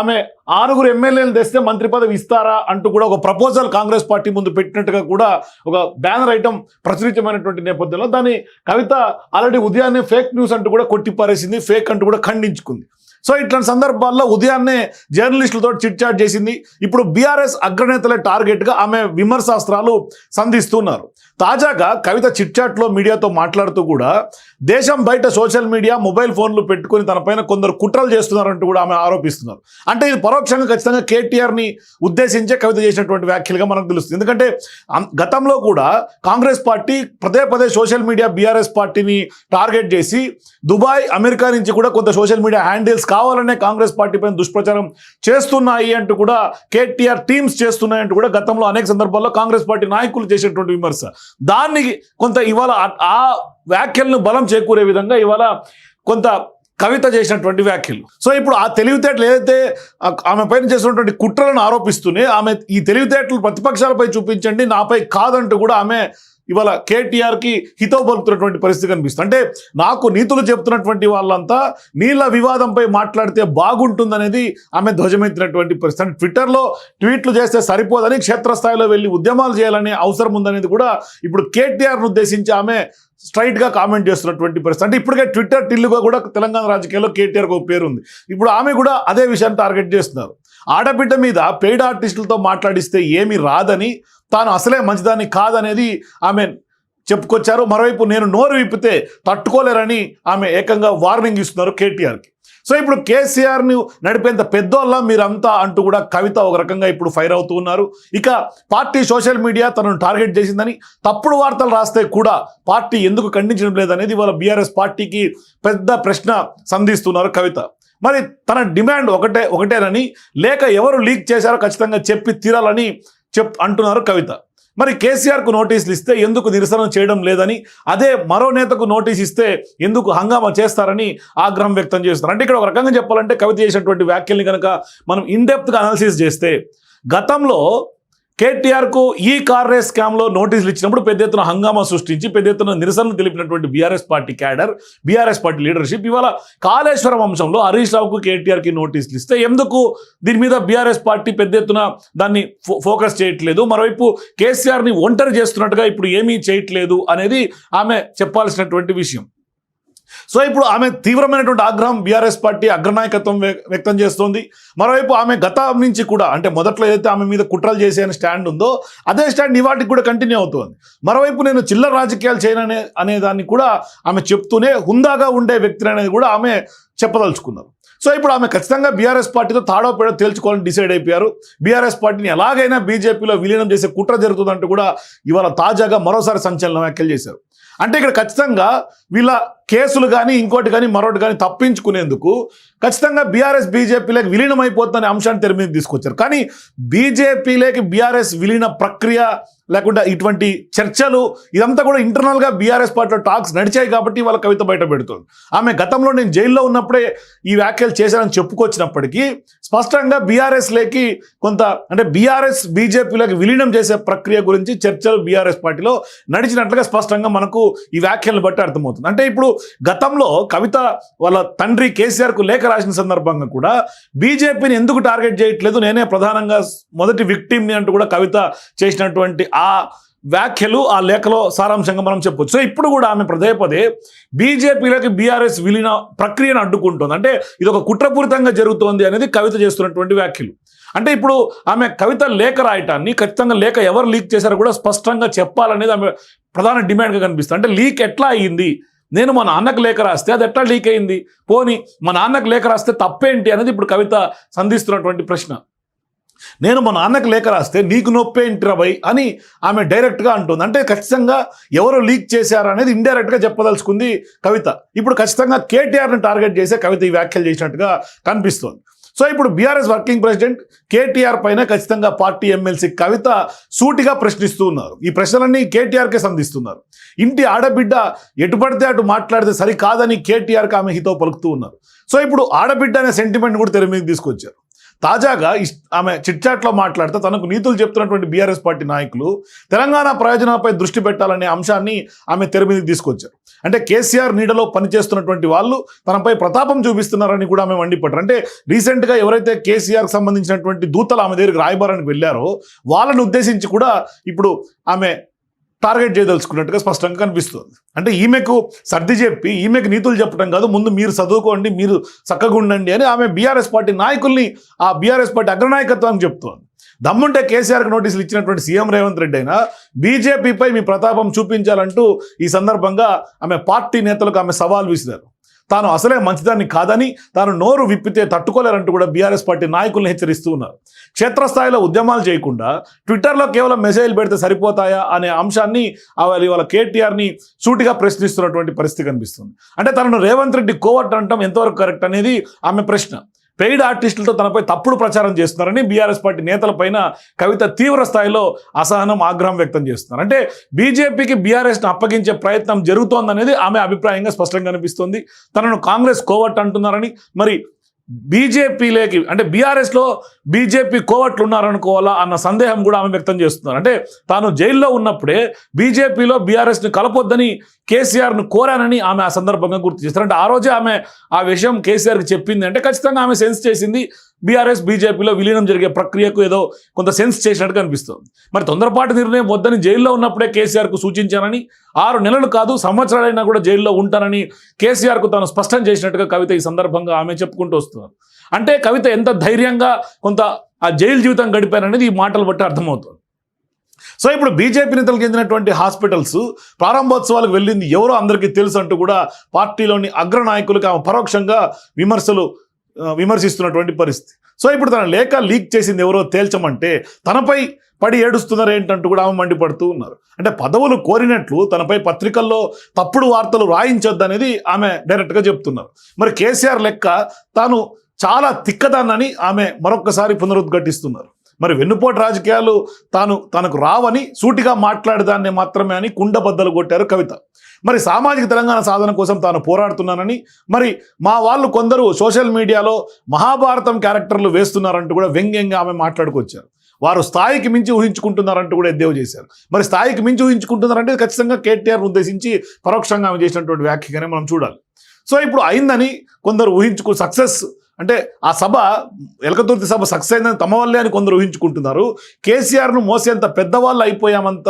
ఆమె ఆరుగురు ఎమ్మెల్యేలు తెస్తే మంత్రి పదవి ఇస్తారా అంటూ కూడా ఒక ప్రపోజల్ కాంగ్రెస్ పార్టీ ముందు పెట్టినట్టుగా కూడా ఒక బ్యానర్ ఐటమ్ ప్రచురితమైనటువంటి నేపథ్యంలో దాన్ని కవిత ఆల్రెడీ ఉదయాన్నే ఫేక్ న్యూస్ అంటూ కూడా కొట్టిపారేసింది ఫేక్ అంటూ కూడా ఖండించుకుంది. సో ఇట్లాంటి సందర్భాల్లో ఉదయాన్నే జర్నలిస్టులతో చిట్చాట్ చేసింది. ఇప్పుడు బీఆర్ఎస్ అగ్రనేతల టార్గెట్గా ఆమె విమర్శాస్త్రాలు సంధిస్తున్నారు. తాజాగా కవిత చిట్ చాట్లో మీడియాతో మాట్లాడుతూ కూడా దేశం బయట సోషల్ మీడియా మొబైల్ ఫోన్లు పెట్టుకొని తనపైన కొందరు కుట్రలు చేస్తున్నారంటూ కూడా ఆమె ఆరోపిస్తున్నారు. అంటే ఇది పరోక్షంగా ఖచ్చితంగా కేటీఆర్ని ఉద్దేశించే కవిత చేసినటువంటి వ్యాఖ్యలుగా మనకు తెలుస్తుంది. ఎందుకంటే గతంలో కూడా కాంగ్రెస్ పార్టీ పదే పదే సోషల్ మీడియా బీఆర్ఎస్ పార్టీని టార్గెట్ చేసి దుబాయ్ అమెరికా నుంచి కూడా కొంత సోషల్ మీడియా హ్యాండిల్స్ కావాలనే కాంగ్రెస్ పార్టీ పైన దుష్ప్రచారం చేస్తున్నాయి అంటూ కూడా కేటీఆర్ టీమ్స్ చేస్తున్నాయంటూ కూడా గతంలో అనేక సందర్భాల్లో కాంగ్రెస్ పార్టీ నాయకులు చేసినటువంటి విమర్శ. దాన్ని కొంత ఇవాళ ఆ- వ్యాఖ్యలను బలం చేకూరే విధంగా ఇవాళ కొంత కవిత చేసినటువంటి వ్యాఖ్యలు. సో ఇప్పుడు ఆ తెలివితేటలు ఏదైతే ఆమె పైన చేసినటువంటి కుట్రలను ఆరోపిస్తూనే ఆమె ఈ తెలివితేటలు ప్రతిపక్షాలపై చూపించండి నాపై కాదంటూ కూడా ఆమె ఇవాళ కేటీఆర్కి హితో పలుకుతున్నటువంటి పరిస్థితి కనిపిస్తుంది. అంటే నాకు నీతులు చెప్తున్నటువంటి వాళ్ళంతా నీళ్ళ వివాదంపై మాట్లాడితే బాగుంటుందనేది ఆమె ధ్వజమెత్తినటువంటి పరిస్థితి. అంటే ట్విట్టర్లో ట్వీట్లు చేస్తే సరిపోదని క్షేత్రస్థాయిలో వెళ్ళి ఉద్యమాలు చేయాలనే అవసరం ఉందనేది కూడా ఇప్పుడు కేటీఆర్ను ఉద్దేశించి ఆమె స్ట్రైట్గా కామెంట్ చేస్తున్నటువంటి పరిస్థితి. అంటే ఇప్పటికే ట్విట్టర్ టిల్లుగా కూడా తెలంగాణ రాజకీయాల్లో కేటీఆర్కి ఒక పేరు ఉంది. ఇప్పుడు ఆమె కూడా అదే విషయాన్ని టార్గెట్ చేస్తున్నారు. ఆడబిడ్డ మీద పెయిడ్ ఆర్టిస్టులతో మాట్లాడిస్తే ఏమి రాదని తాను అసలే మంచిదాన్ని కాదనేది ఆమె చెప్పుకొచ్చారు. మరోవైపు నేను నోరు విప్పితే తట్టుకోలేరని ఆమె ఏకంగా వార్నింగ్ ఇస్తున్నారు కేటీఆర్కి. సో ఇప్పుడు కేసీఆర్ని నడిపేంత పెద్దోళ్ళ మీరంతా అంటూ కూడా కవిత ఒక రకంగా ఇప్పుడు ఫైర్ అవుతూ ఉన్నారు. ఇక పార్టీ సోషల్ మీడియా తనను టార్గెట్ చేసిందని తప్పుడు వార్తలు రాస్తే కూడా పార్టీ ఎందుకు ఖండించడం లేదనేది వాళ్ళ బీఆర్ఎస్ పార్టీకి పెద్ద ప్రశ్న సంధిస్తున్నారు కవిత. మరి తన డిమాండ్ ఒకటే ఒకటేనని లేక ఎవరు లీక్ చేశారో ఖచ్చితంగా చెప్పి తీరాలని చెప్ అంటున్నారు కవిత. మరి కేసీఆర్కు నోటీసులు ఇస్తే ఎందుకు నిరసన చేయడం లేదని అదే మరో నేతకు నోటీస్ ఇస్తే ఎందుకు హంగామా చేస్తారని ఆగ్రహం వ్యక్తం చేస్తున్నారు. అంటే ఇక్కడ ఒక రకంగా చెప్పాలంటే కవిత చేసినటువంటి వ్యాఖ్యల్ని కనుక మనం ఇన్డెప్త్గా అనాలిసిస్ చేస్తే గతంలో కేటీఆర్కు ఈ కార్ రేస్ స్కామ్లో నోటీసులు ఇచ్చినప్పుడు పెద్ద ఎత్తున హంగామా సృష్టించి పెద్ద ఎత్తున నిరసనలు తెలిపినటువంటి BRS party cadre BRS party leadership ఇవాళ కాళేశ్వరం అంశంలో హరీష్ రావుకు కేటీఆర్కి నోటీసులు ఇస్తే ఎందుకు దీని మీద బీఆర్ఎస్ పార్టీ పెద్ద ఎత్తున దాన్ని ఫో- ఫోకస్ చేయట్లేదు? మరోవైపు కేసీఆర్ని ఒంటరి చేస్తున్నట్టుగా ఇప్పుడు ఏమీ చేయట్లేదు అనేది ఆమె చెప్పాల్సినటువంటి విషయం. సో ఇప్పుడు ఆమె తీవ్రమైనటువంటి ఆగ్రహం బీఆర్ఎస్ పార్టీ అగ్రనాయకత్వం వ్యక్తం చేస్తోంది. మరోవైపు ఆమె గతం నుంచి కూడా అంటే మొదట్లో ఏదైతే ఆమె మీద కుట్రలు చేసే స్టాండ్ ఉందో అదే స్టాండ్ ఇవాటికి కూడా కంటిన్యూ అవుతోంది. మరోవైపు నేను చిల్లర రాజకీయాలు చేయననే అనే దాన్ని కూడా ఆమె చెప్తూనే హుందాగా ఉండే వ్యక్తిని అనేది కూడా ఆమె చెప్పదలుచుకున్నారు. సో ఇప్పుడు ఆమె ఖచ్చితంగా బీఆర్ఎస్ పార్టీతో తాడో పేడో తేల్చుకోవాలని డిసైడ్ అయిపోయారు. బీఆర్ఎస్ పార్టీని ఎలాగైనా బీజేపీలో విలీనం చేసే కుట్ర జరుగుతుందంటూ కూడా ఇవాళ తాజాగా మరోసారి సంచలన వ్యాఖ్యలు చేశారు. అంటే ఇక్కడ ఖచ్చితంగా వీళ్ళ కేసులు కానీ ఇంకోటి కానీ మరొకటి కానీ తప్పించుకునేందుకు ఖచ్చితంగా బీఆర్ఎస్ బీజేపీలోకి విలీనం అయిపోతుందనే అంశాన్ని తెర మీద తీసుకొచ్చారు. కానీ బీజేపీలోకి బీఆర్ఎస్ విలీన ప్రక్రియ లేకుండా ఇటువంటి చర్చలు ఇదంతా కూడా ఇంటర్నల్గా బీఆర్ఎస్ పార్టీలో టాక్స్ నడిచాయి కాబట్టి వాళ్ళ కవిత బయట పెడుతుంది. ఆమె గతంలో నేను జైల్లో ఉన్నప్పుడే ఈ వ్యాఖ్యలు చేశానని చెప్పుకొచ్చినప్పటికీ స్పష్టంగా బీఆర్ఎస్ లేకి కొంత అంటే బీఆర్ఎస్ బీజేపీలోకి విలీనం చేసే ప్రక్రియ గురించి చర్చలు బీఆర్ఎస్ పార్టీలో నడిచినట్లుగా స్పష్టంగా మనకు ఈ వ్యాఖ్యలను బట్టి అర్థమవుతుంది. అంటే ఇప్పుడు గతంలో కవిత వాళ్ళ తండ్రి కేసీఆర్కు లేఖ రాసిన సందర్భంగా కూడా బీజేపీని ఎందుకు టార్గెట్ చేయట్లేదు? నేనే ప్రధానంగా మొదటి విక్టిమ్ని అంటూ కూడా కవిత చేసినటువంటి ఆ వ్యాఖ్యలు ఆ లేఖలో సారాంశంగా మనం చెప్పొచ్చు. సో ఇప్పుడు కూడా ఆమె పదే పదే బీజేపీలోకి బీఆర్ఎస్ విలీన ప్రక్రియను అడ్డుకుంటుంది. అంటే ఇది ఒక కుట్రపూరితంగా జరుగుతోంది అనేది కవిత చేస్తున్నటువంటి వ్యాఖ్యలు. అంటే ఇప్పుడు ఆమె కవిత లేఖ రాయటాన్ని ఖచ్చితంగా లేఖ ఎవరు లీక్ చేశారో కూడా స్పష్టంగా చెప్పాలనేది ఆమె ప్రధాన డిమాండ్గా కనిపిస్తుంది. అంటే లీక్ ఎట్లా అయ్యింది నేను మా నాన్నకు లేఖ రాస్తే అది ఎట్లా లీక్ అయింది? పోని మా నాన్నకు లేఖ రాస్తే తప్పేంటి అనేది ఇప్పుడు కవిత సంధిస్తున్నటువంటి ప్రశ్న. నేను మా నాన్నకు లేఖ రాస్తే నీకు నొప్పేంటిరా బై అని ఆమె డైరెక్ట్గా అంటుంది. అంటే ఖచ్చితంగా ఎవరు లీక్ చేశారు అనేది ఇండైరెక్ట్గా చెప్పదలుచుకుంది కవిత. ఇప్పుడు ఖచ్చితంగా కేటీఆర్ని టార్గెట్ చేసే కవిత ఈ వ్యాఖ్యలు చేసినట్టుగా కనిపిస్తోంది. సో ఇప్పుడు బీఆర్ఎస్ వర్కింగ్ ప్రెసిడెంట్ కేటీఆర్ పైన ఖచ్చితంగా పార్టీ ఎమ్మెల్సీ కవిత సూటిగా ప్రశ్నిస్తూ ఉన్నారు. ఈ ప్రశ్నలన్నీ కేటీఆర్కే సంధిస్తున్నారు. ఇంటి ఆడబిడ్డ ఎటు పడితే అటు మాట్లాడితే సరికాదని కేటీఆర్కి ఆమె హితో పలుకుతూ ఉన్నారు. సో ఇప్పుడు ఆడబిడ్డ అనే సెంటిమెంట్ కూడా తెర మీద తీసుకొచ్చారు. తాజాగా ఆమె చిట్చాట్లో మాట్లాడితే తనకు నీతులు చెప్తున్నటువంటి బీఆర్ఎస్ పార్టీ నాయకులు తెలంగాణ ప్రయోజనాలపై దృష్టి పెట్టాలనే అంశాన్ని ఆమె తెర మీద తీసుకొచ్చారు. అంటే కేసీఆర్ నీడలో పనిచేస్తున్నటువంటి వాళ్ళు తనపై ప్రతాపం చూపిస్తున్నారని కూడా ఆమె మండిపడ్డారు. అంటే రీసెంట్గా ఎవరైతే కేసీఆర్కి సంబంధించినటువంటి దూతలు ఆమె దగ్గరికి రాయబారానికి వెళ్ళారో వాళ్ళని ఉద్దేశించి కూడా ఇప్పుడు ఆమె టార్గెట్ చేయదలుచుకున్నట్టుగా స్పష్టంగా కనిపిస్తుంది. అంటే ఈమెకు సర్ది చెప్పి ఈమెకు నీతులు చెప్పడం కాదు ముందు మీరు చదువుకోండి మీరు చక్కగా ఉండండి అని ఆమె బీఆర్ఎస్ పార్టీ నాయకుల్ని ఆ బీఆర్ఎస్ పార్టీ అగ్రనాయకత్వానికి చెప్తోంది. దమ్ముంటే కేసీఆర్కి నోటీసులు ఇచ్చినటువంటి సీఎం రేవంత్ రెడ్డి అయినా బీజేపీపై మీ ప్రతాపం చూపించాలంటూ ఈ సందర్భంగా ఆమె పార్టీ నేతలకు ఆమె సవాల్ విసిరారు. తాను అసలే మంచిదాన్ని కాదని తాను నోరు విప్పితే తట్టుకోలేరంటూ కూడా బీఆర్ఎస్ పార్టీ నాయకుల్ని హెచ్చరిస్తూ ఉన్నారు. క్షేత్రస్థాయిలో ఉద్యమాలు చేయకుండా ట్విట్టర్లో కేవలం మెసేజ్లు పెడితే సరిపోతాయా అనే అంశాన్ని వాళ్ళ ఇవాళ కేటీఆర్ని సూటిగా ప్రశ్నిస్తున్నటువంటి పరిస్థితి కనిపిస్తుంది. అంటే తనను రేవంత్ రెడ్డి కోవట్ అనటం ఎంతవరకు కరెక్ట్ అనేది ఆమె ప్రశ్న. పెయిడ్ ఆర్టిస్టులతో తనపై తప్పుడు ప్రచారం చేస్తున్నారని బీఆర్ఎస్ పార్టీ నేతలపైన కవిత తీవ్ర స్థాయిలో అసహనం ఆగ్రహం వ్యక్తం చేస్తున్నారు. అంటే బీజేపీకి బీఆర్ఎస్ను అప్పగించే ప్రయత్నం జరుగుతోందనేది ఆమె అభిప్రాయంగా స్పష్టంగా కనిపిస్తుంది తనను కాంగ్రెస్ కోవట్ అంటున్నారని మరి బీజేపీలోకి అంటే బీఆర్ఎస్లో బీజేపీ కోవట్లు ఉన్నారనుకోవాలా అన్న సందేహం కూడా ఆమె వ్యక్తం చేస్తున్నారు. అంటే తాను జైల్లో ఉన్నప్పుడే బీజేపీలో బీఆర్ఎస్ని కలపొద్దని కేసీఆర్ను కోరానని ఆమె ఆ సందర్భంగా గుర్తు చేస్తారు. అంటే ఆ రోజే ఆమె ఆ విషయం కేసీఆర్కి చెప్పింది. అంటే ఖచ్చితంగా ఆమె సెన్స్ చేసింది. బీఆర్ఎస్ బీజేపీలో విలీనం జరిగే ప్రక్రియకు ఏదో కొంత సెన్స్ చేసినట్టు కనిపిస్తుంది మరి తొందరపాటు నిర్ణయం వద్దని జైల్లో ఉన్నప్పుడే కేసీఆర్కు సూచించానని ఆరు నెలలు కాదు సంవత్సరాలైనా కూడా జైల్లో ఉంటానని కేసీఆర్కు తాను స్పష్టం చేసినట్టుగా కవిత ఈ సందర్భంగా ఆమె చెప్పుకుంటూ వస్తున్నారు. అంటే కవిత ఎంత ధైర్యంగా కొంత ఆ జైలు జీవితం గడిపారనేది ఈ మాటలు బట్టి అర్థమవుతుంది. సో ఇప్పుడు బీజేపీ నేతలకు చెందినటువంటి హాస్పిటల్స్ ప్రారంభోత్సవాలకు వెళ్ళింది ఎవరో అందరికీ తెలుసు అంటూ కూడా పార్టీలోని అగ్రనాయకులకు ఆమె పరోక్షంగా విమర్శలు విమర్శిస్తున్నటువంటి పరిస్థితి. సో ఇప్పుడు తన లేఖ లీక్ చేసింది ఎవరో తేల్చమంటే తనపై పడి ఏడుస్తున్నారు ఏంటంటూ కూడా ఆమె మండిపడుతూ ఉన్నారు. అంటే పదవులు కోరినట్లు తనపై పత్రికల్లో తప్పుడు వార్తలు రాయించొద్దనేది ఆమె డైరెక్ట్గా చెప్తున్నారు. మరి కేసీఆర్ లెక్క తాను చాలా తిక్కదాన్నని ఆమె మరొక్కసారి పునరుద్ఘటిస్తున్నారు. మరి వెన్నుపోటు రాజకీయాలు తాను తనకు రావని సూటిగా మాట్లాడేదాన్ని మాత్రమే అని కుండబద్దలు కొట్టారు కవిత. మరి సామాజిక తెలంగాణ సాధన కోసం తాను పోరాడుతున్నానని మరి మా వాళ్ళు కొందరు సోషల్ మీడియాలో మహాభారతం క్యారెక్టర్లు వేస్తున్నారంటూ కూడా వ్యంగ్యంగా ఆమె మాట్లాడుకొచ్చారు. వారు స్థాయికి మించి ఊహించుకుంటున్నారంటూ కూడా ఎద్దేవ చేశారు. మరి స్థాయికి మించి ఊహించుకుంటున్నారంటే ఖచ్చితంగా కేటీఆర్ ఉద్దేశించి పరోక్షంగా ఆమె చేసినటువంటి వ్యాఖ్యగానే మనం చూడాలి. సో ఇప్పుడు అయిందని కొందరు ఊహించుకు సక్సెస్ అంటే ఆ సభ ఎలకతుర్తి సభ సక్సెస్ అయిందని తమ వల్లే అని కొందరు ఊహించుకుంటున్నారు. కేసీఆర్ను మోసేంత పెద్దవాళ్ళు అయిపోయామంత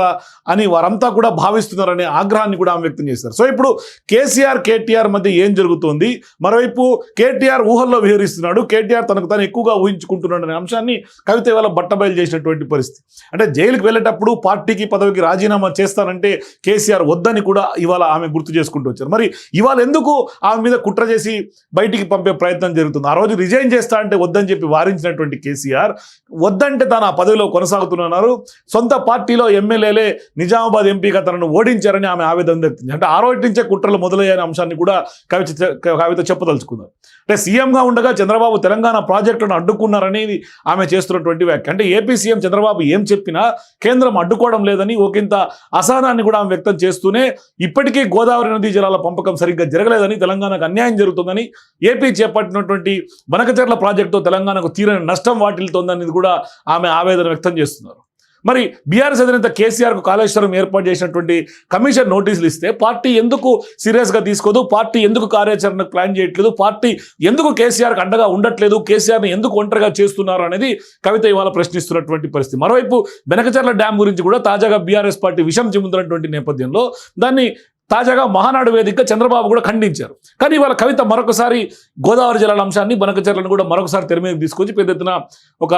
అని వారంతా కూడా భావిస్తున్నారనే ఆగ్రహాన్ని కూడా ఆమె వ్యక్తం చేశారు. సో ఇప్పుడు కేసీఆర్ కేటీఆర్ మధ్య ఏం జరుగుతోంది? మరోవైపు కేటీఆర్ ఊహల్లో విహరిస్తున్నాడు. కేటీఆర్ తనకు తాను ఎక్కువగా ఊహించుకుంటున్నాడు అనే అంశాన్ని కవిత ఇవాళ బట్టబయలు చేసినటువంటి పరిస్థితి. అంటే జైలుకి వెళ్ళేటప్పుడు పార్టీకి పదవికి రాజీనామా చేస్తానంటే కేసీఆర్ వద్దని కూడా ఇవాళ ఆమె గుర్తు చేసుకుంటూ వచ్చారు. మరి ఇవాళ ఎందుకు ఆమె మీద కుట్ర చేసి బయటికి పంపే ప్రయత్నం జరుగుతుంది? ఆ రోజు రిజైన్ చేస్తా అంటే వద్దని చెప్పి వారించినటువంటి కేసీఆర్ వద్దంటే తాను ఆ పదవిలో కొనసాగుతున్నారు సొంత పార్టీలో ఎమ్మెల్యేలే నిజామాబాద్ ఎంపీగా తనను ఓడించారని ఆమె ఆవేదన వ్యక్తం అంటే ఆ రోజు నుంచే కుట్రలు మొదలయ్యే అంశాన్ని కూడా కవిత కవిత చెప్పదలుచుకున్నారు అంటే సీఎంగా ఉండగా చంద్రబాబు తెలంగాణ ప్రాజెక్టులను అడ్డుకున్నారనేది ఆమె చేస్తున్నటువంటి వ్యాఖ్య. అంటే ఏపీ సీఎం చంద్రబాబు ఏం చెప్పినా కేంద్రం అడ్డుకోవడం లేదని ఒకంత అసహనాన్ని కూడా ఆమె వ్యక్తం చేస్తూనే ఇప్పటికీ గోదావరి నదీ జలాల పంపకం సరిగ్గా జరగలేదని తెలంగాణకు అన్యాయం జరుగుతుందని ఏపీ చేపట్టినటువంటి బనకచర్ల ప్రాజెక్టుతో తెలంగాణకు తీరని నష్టం వాటిల్తోందనేది కూడా ఆమె ఆవేదన వ్యక్తం చేస్తున్నారు. మరి బీఆర్ఎస్ అధినేత కేసీఆర్కు కాళేశ్వరం ఏర్పాటు చేసినటువంటి కమిషన్ నోటీసులు ఇస్తే పార్టీ ఎందుకు సీరియస్గా తీసుకోదు? పార్టీ ఎందుకు కార్యాచరణకు ప్లాన్ చేయట్లేదు? పార్టీ ఎందుకు కేసీఆర్కి అండగా ఉండట్లేదు? కేసీఆర్ని ఎందుకు ఒంటరిగా చేస్తున్నారు అనేది కవిత ఇవాళ ప్రశ్నిస్తున్నటువంటి పరిస్థితి. మరోవైపు బెనకచర్ల డ్యామ్ గురించి కూడా తాజాగా బీఆర్ఎస్ పార్టీ విషం చెందుతున్నటువంటి నేపథ్యంలో దాన్ని తాజాగా మహానాడు వేదిక చంద్రబాబు కూడా ఖండించారు. కానీ ఇవాళ కవిత మరొకసారి గోదావరి జలాల అంశాన్ని బనకచర్లను కూడా మరొకసారి తెర మీదకి తీసుకొచ్చి పెద్ద ఎత్తున ఒక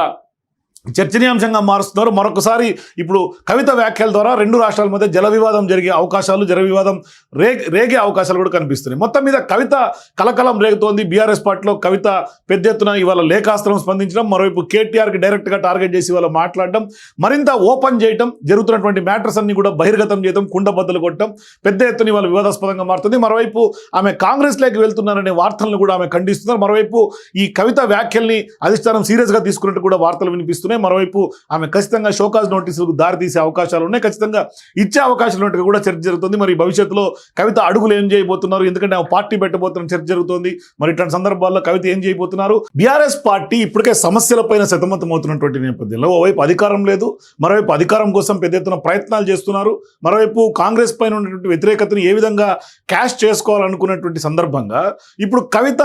చర్చనీయాంశంగా మారుస్తున్నారు. మరొకసారి ఇప్పుడు కవిత వ్యాఖ్యల ద్వారా రెండు రాష్ట్రాల మధ్య జల వివాదం జరిగే అవకాశాలు జల వివాదం రే రేగే అవకాశాలు కూడా కనిపిస్తున్నాయి. మొత్తం మీద కవిత కలకలం రేగుతోంది. బీఆర్ఎస్ పార్టీలో కవిత పెద్ద ఎత్తున ఇవాళ లేఖాస్త్రం స్పందించడం మరోవైపు కేటీఆర్కి డైరెక్ట్గా టార్గెట్ చేసి ఇవాళ మాట్లాడడం మరింత ఓపెన్ చేయటం జరుగుతున్నటువంటి మ్యాటర్స్ అన్ని కూడా బహిర్గతం చేయడం కుండబద్దలు కొట్టడం పెద్ద ఎత్తున ఇవాళ వివాదాస్పదంగా మారుతుంది. మరోవైపు ఆమె కాంగ్రెస్లోకి వెళ్తున్నారనే వార్తలను కూడా ఆమె ఖండిస్తున్నారు. మరోవైపు ఈ కవిత వ్యాఖ్యల్ని అధిష్టానం సీరియస్గా తీసుకున్నట్టు కూడా వార్తలు వినిపిస్తున్నాయి. మరోవైపు ఆమె ఖచ్చితంగా షోకాజ్ నోటీసులకు దారి తీసే అవకాశాలు ఉన్నాయి. ఖచ్చితంగా ఇచ్చే అవకాశాలు ఉన్నట్టుగా కూడా చర్చ జరుగుతుంది. మరి భవిష్యత్తులో కవిత అడుగులు ఏం చేయబోతున్నారు? ఎందుకంటే ఆమె పార్టీ పెట్టబోతున్న చర్చ జరుగుతుంది. మరి ఇట్లాంటి సందర్భాల్లో కవిత ఏం చేయబోతున్నారు? బీఆర్ఎస్ పార్టీ ఇప్పటికే సమస్యలపైన సతమతం అవుతున్నటువంటి నేపథ్యంలో ఓవైపు అధికారం లేదు. మరోవైపు అధికారం కోసం పెద్ద ఎత్తున ప్రయత్నాలు చేస్తున్నారు. మరోవైపు కాంగ్రెస్ పైన ఉన్నటువంటి వ్యతిరేకతను ఏ విధంగా క్యాష్ చేసుకోవాలనుకున్నటువంటి సందర్భంగా ఇప్పుడు కవిత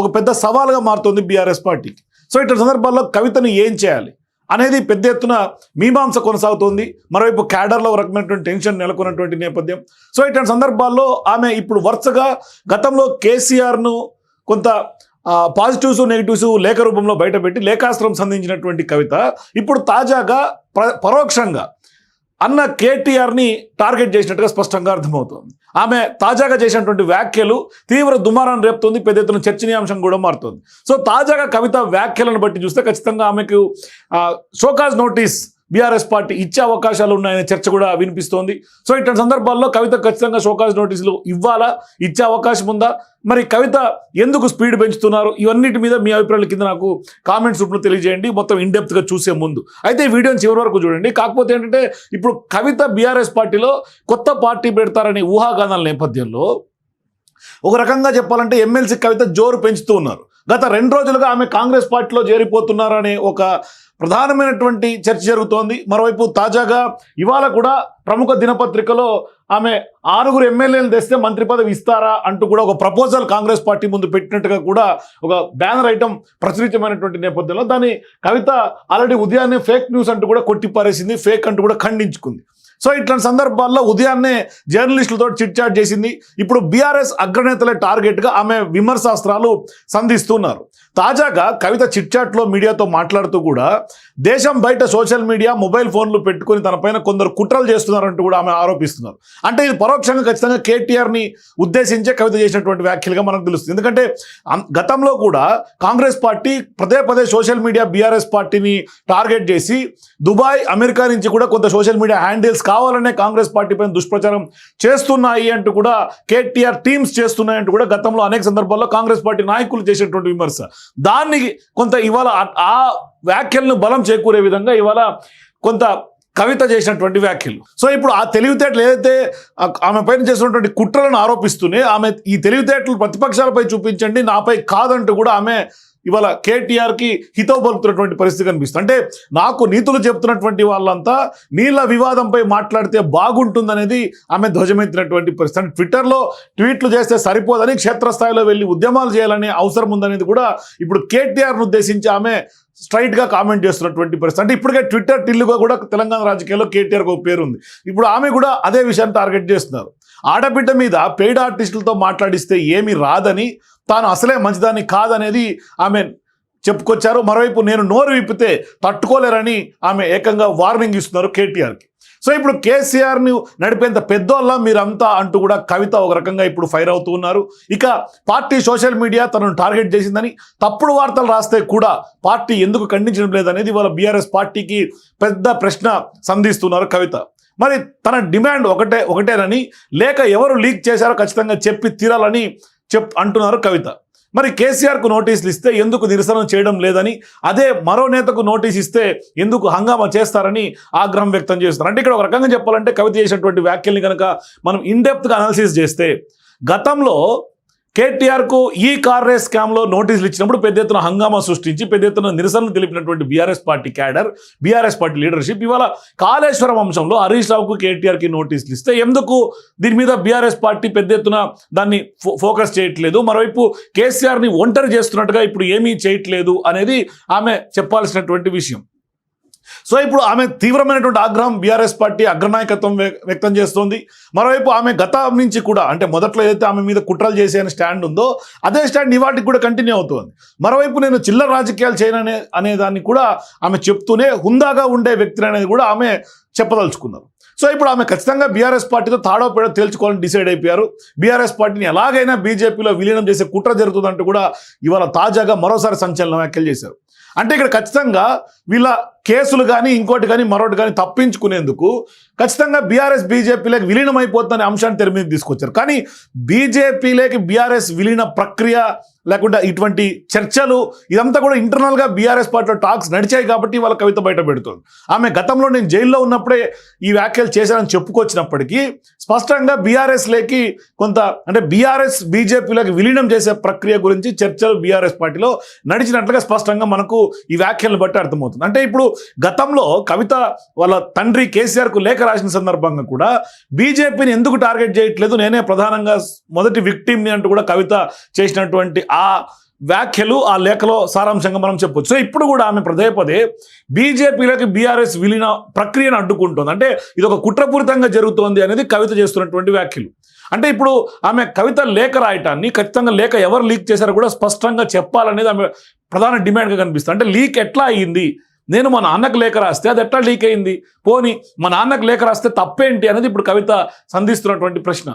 ఒక పెద్ద సవాల్గా మారుతోంది బీఆర్ఎస్ పార్టీకి. సో ఇటు సందర్భాల్లో కవితను ఏం చేయాలి? అనేది పెద్ద ఎత్తున మీమాంస కొనసాగుతోంది. మరోవైపు క్యాడర్లో ఒక రకమైనటువంటి టెన్షన్ నెలకొన్నటువంటి నేపథ్యం. సో ఇటువంటి సందర్భాల్లో ఆమె ఇప్పుడు వరుసగా గతంలో కేసీఆర్ను కొంత పాజిటివ్స్ నెగిటివ్స్ లేఖ రూపంలో బయటపెట్టి లేఖాస్త్రం సంధించినటువంటి కవిత ఇప్పుడు తాజాగా పరోక్షంగా అన్న కేటీఆర్ని టార్గెట్ చేసినట్టుగా స్పష్టంగా అర్థమవుతోంది. ఆమె తాజాగా చేసినటువంటి వ్యాఖ్యలు తీవ్ర దుమారాన్ని రేపుతోంది పెద్ద ఎత్తున చర్చనీయాంశం కూడా మారుతుంది. సో తాజాగా కవిత వ్యాఖ్యలను బట్టి చూస్తే ఖచ్చితంగా ఆమెకు షోకాజ్ నోటీస్ బీఆర్ఎస్ పార్టీ ఇచ్చే అవకాశాలు ఉన్నాయనే చర్చ కూడా వినిపిస్తోంది. సో ఇట్లాంటి సందర్భాల్లో కవిత ఖచ్చితంగా షోకాజ్ నోటీసులు ఇవ్వాలా? ఇచ్చే అవకాశం ఉందా? మరి కవిత ఎందుకు స్పీడ్ పెంచుతున్నారు? ఇవన్నిటి మీద మీ అభిప్రాయాల కింద నాకు కామెంట్స్ రూపంలో తెలియజేయండి. మొత్తం ఇండెప్త్గా చూసే ముందు. అయితే ఈ వీడియోని చివరి వరకు చూడండి. కాకపోతే ఏంటంటే ఇప్పుడు కవిత బీఆర్ఎస్ పార్టీలో కొత్త పార్టీ పెడతారనే ఊహాగానాల నేపథ్యంలో ఒక రకంగా చెప్పాలంటే ఎమ్మెల్సీ కవిత జోరు పెంచుతూ ఉన్నారు. గత రెండు రోజులుగా ఆమె కాంగ్రెస్ పార్టీలో చేరిపోతున్నారనే ఒక ప్రధానమైనటువంటి చర్చ జరుగుతోంది. మరోవైపు తాజాగా ఇవాళ కూడా ప్రముఖ దినపత్రికలో ఆమె ఆరుగురు ఎమ్మెల్యేలు తెస్తే మంత్రి పదవి ఇస్తారా అంటూ కూడా ఒక ప్రపోజల్ కాంగ్రెస్ పార్టీ ముందు పెట్టినట్టుగా కూడా ఒక బ్యానర్ ఐటమ్ ప్రచురితమైనటువంటి నేపథ్యంలో దాని కవిత ఆల్రెడీ ఉదయాన్నే ఫేక్ న్యూస్ అంటూ కూడా కొట్టిపారేసింది ఫేక్ అంటూ కూడా ఖండించుకుంది. సో ఇట్లాంటి సందర్భాల్లో ఉదయాన్నే జర్నలిస్టులతో చిట్ చాట్ చేసింది. ఇప్పుడు బీఆర్ఎస్ అగ్రనేతల టార్గెట్గా ఆమె విమర్శాస్త్రాలు సంధిస్తున్నారు. తాజాగా కవిత చిట్చాట్లో మీడియాతో మాట్లాడుతూ కూడా దేశం బయట సోషల్ మీడియా మొబైల్ ఫోన్లు పెట్టుకొని తనపైన కొందరు కుట్రలు చేస్తున్నారంటూ కూడా ఆమె ఆరోపిస్తున్నారు. అంటే ఇది పరోక్షంగా ఖచ్చితంగా కేటీఆర్ని ఉద్దేశించే కవిత చేసినటువంటి వ్యాఖ్యలుగా మనకు తెలుస్తుంది. ఎందుకంటే గతంలో కూడా కాంగ్రెస్ పార్టీ పదే పదే సోషల్ మీడియా బీఆర్ఎస్ పార్టీని టార్గెట్ చేసి దుబాయ్ అమెరికా నుంచి కూడా కొంత సోషల్ మీడియా హ్యాండిల్స్ కావాలనే కాంగ్రెస్ పార్టీ పైన దుష్ప్రచారం చేస్తున్నాయి అంటూ కూడా కేటీఆర్ టీమ్స్ చేస్తున్నాయంటూ కూడా గతంలో అనేక సందర్భాల్లో కాంగ్రెస్ పార్టీ నాయకులు చేసినటువంటి విమర్శ. దాన్ని కొంత ఇవాళ ఆ- వ్యాఖ్యలను బలం చేకూరే విధంగా ఇవాళ కొంత కవిత చేసినటువంటి వ్యాఖ్యలు. సో ఇప్పుడు ఆ తెలివితేటలు ఏదైతే ఆమె పైన చేసినటువంటి కుట్రలను ఆరోపిస్తూనే ఆమె ఈ తెలివితేటలు ప్రతిపక్షాలపై చూపించండి నాపై కాదంటూ కూడా ఆమె ఇవాళ కేటీఆర్కి హితవు పలుకుతున్నటువంటి పరిస్థితి కనిపిస్తుంది. అంటే నాకు నీతులు చెప్తున్నటువంటి వాళ్ళంతా నీళ్ళ వివాదంపై మాట్లాడితే బాగుంటుందనేది ఆమె ధ్వజమెత్తినటువంటి పరిస్థితి. అంటే ట్విట్టర్లో ట్వీట్లు చేస్తే సరిపోదని క్షేత్రస్థాయిలో వెళ్ళి ఉద్యమాలు చేయాలనే అవసరం ఉందనేది కూడా ఇప్పుడు కేటీఆర్ను ఉద్దేశించి ఆమె స్ట్రైట్గా కామెంట్ చేస్తున్నటువంటి పరిస్థితి. అంటే ఇప్పటికే ట్విట్టర్ టిల్లుగా కూడా తెలంగాణ రాజకీయాల్లో కేటీఆర్కి ఒక పేరు ఉంది ఇప్పుడు ఆమె కూడా అదే విషయాన్ని టార్గెట్ చేస్తున్నారు. ఆడబిడ్డ మీద పెయిడ్ ఆర్టిస్టులతో మాట్లాడిస్తే ఏమి రాదని తాను అసలే మంచిదాన్ని కాదనేది ఆమె చెప్పుకొచ్చారు. మరోవైపు నేను నోరు విప్పితే తట్టుకోలేరని ఆమె ఏకంగా వార్నింగ్ ఇస్తున్నారు కేటీఆర్కి. సో ఇప్పుడు కేసీఆర్ని నడిపేంత పెద్దోళ్ళ మీరంతా అంటూ కూడా కవిత ఒక రకంగా ఇప్పుడు ఫైర్ అవుతూ ఉన్నారు. ఇక పార్టీ సోషల్ మీడియా తనను టార్గెట్ చేసిందని తప్పుడు వార్తలు రాస్తే కూడా పార్టీ ఎందుకు ఖండించడం లేదనేది వాళ్ళ బీఆర్ఎస్ పార్టీకి పెద్ద ప్రశ్న సంధిస్తున్నారు కవిత. మరి తన డిమాండ్ ఒకటే ఒకటేనని లేక ఎవరు లీక్ చేశారో ఖచ్చితంగా చెప్పి తీరాలని చెప్ అంటున్నారు కవిత. మరి కేసీఆర్కు నోటీసులు ఇస్తే ఎందుకు నిరసన చేయడం లేదని అదే మరో నేతకు నోటీస్ ఇస్తే ఎందుకు హంగామా చేస్తారని ఆగ్రహం వ్యక్తం చేస్తున్నారు. అంటే ఇక్కడ ఒక రకంగా చెప్పాలంటే కవిత చేసినటువంటి వ్యాఖ్యల్ని కనుక మనం ఇన్డెప్త్గా అనాలిసిస్ చేస్తే గతంలో కేటీఆర్కు ఈ కార్ రేస్ స్కామ్లో నోటీసులు ఇచ్చినప్పుడు పెద్ద ఎత్తున హంగామా సృష్టించి పెద్ద ఎత్తున నిరసనలు తెలిపినటువంటి BRS party cadre BRS party leadership ఇవాళ కాళేశ్వరం అంశంలో హరీష్ రావుకు కేటీఆర్కి నోటీసులు ఇస్తే ఎందుకు దీని మీద బీఆర్ఎస్ పార్టీ పెద్ద ఎత్తున దాన్ని ఫో- ఫోకస్ చేయట్లేదు? మరోవైపు కేసీఆర్ని ఒంటరి చేస్తున్నట్టుగా ఇప్పుడు ఏమీ చేయట్లేదు అనేది ఆమె చెప్పాల్సినటువంటి విషయం. సో ఇప్పుడు ఆమె తీవ్రమైనటువంటి ఆగ్రహం బీఆర్ఎస్ పార్టీ అగ్రనాయకత్వం వ్యక్తం చేస్తోంది. మరోవైపు ఆమె గతం నుంచి కూడా అంటే మొదట్లో ఏదైతే ఆమె మీద కుట్రలు చేసే స్టాండ్ ఉందో అదే స్టాండ్ ఇవాటికి కూడా కంటిన్యూ అవుతోంది. మరోవైపు నేను చిల్లర రాజకీయాలు చేయననే అనే దాన్ని కూడా ఆమె చెప్తూనే హుందాగా ఉండే వ్యక్తులు అనేది కూడా ఆమె చెప్పదలుచుకున్నారు. సో ఇప్పుడు ఆమె ఖచ్చితంగా బీఆర్ఎస్ పార్టీతో తాడో పేడో తేల్చుకోవాలని డిసైడ్ అయిపోయారు. బీఆర్ఎస్ పార్టీని ఎలాగైనా బీజేపీలో విలీనం చేసే కుట్ర జరుగుతుందంటూ కూడా ఇవాళ తాజాగా మరోసారి సంచలనం వ్యాఖ్యలు చేశారు. అంటే ఇక్కడ ఖచ్చితంగా వీళ్ళ కేసులు కానీ ఇంకోటి కానీ మరొకటి కానీ తప్పించుకునేందుకు ఖచ్చితంగా బీఆర్ఎస్ బీజేపీలోకి విలీనం అయిపోతుందనే అంశాన్ని తెర మీద తీసుకొచ్చారు. కానీ బీజేపీలోకి బీఆర్ఎస్ విలీన ప్రక్రియ లేకుండా ఇటువంటి చర్చలు ఇదంతా కూడా ఇంటర్నల్గా బీఆర్ఎస్ పార్టీలో టాక్స్ నడిచాయి కాబట్టి వాళ్ళ కవిత బయట పెడుతుంది. ఆమె గతంలో నేను జైల్లో ఉన్నప్పుడే ఈ వ్యాఖ్యలు చేశానని చెప్పుకొచ్చినప్పటికీ స్పష్టంగా బీఆర్ఎస్ లేకి కొంత అంటే బీఆర్ఎస్ బీజేపీలోకి విలీనం చేసే ప్రక్రియ గురించి చర్చలు బీఆర్ఎస్ పార్టీలో నడిచినట్లుగా స్పష్టంగా మనకు ఈ వ్యాఖ్యలను బట్టి అర్థమవుతుంది. అంటే ఇప్పుడు గతంలో కవిత వాళ్ళ తండ్రి కేసీఆర్కు లేఖ రాసిన సందర్భంగా కూడా బీజేపీని ఎందుకు టార్గెట్ చేయట్లేదు? నేనే ప్రధానంగా మొదటి విక్టిమ్ని అంటూ కూడా కవిత చేసినటువంటి ఆ వ్యాఖ్యలు ఆ లేఖలో సారాంశంగా మనం చెప్పొచ్చు. సో ఇప్పుడు కూడా ఆమె పదే పదే బీజేపీలోకి బీఆర్ఎస్ విలీన ప్రక్రియను అడ్డుకుంటుంది. అంటే ఇది ఒక కుట్రపూరితంగా జరుగుతోంది అనేది కవిత చేస్తున్నటువంటి వ్యాఖ్యలు. అంటే ఇప్పుడు ఆమె కవిత లేఖ రాయటాన్ని ఖచ్చితంగా లేఖ ఎవరు లీక్ చేశారో కూడా స్పష్టంగా చెప్పాలనేది ఆమె ప్రధాన డిమాండ్గా కనిపిస్తుంది. అంటే లీక్ ఎట్లా అయ్యింది నేను మా నాన్నకు లేఖ రాస్తే అది ఎట్లా లీక్ అయింది? పోని మా నాన్నకు లేఖ రాస్తే తప్పేంటి అనేది ఇప్పుడు కవిత సంధిస్తున్నటువంటి ప్రశ్న.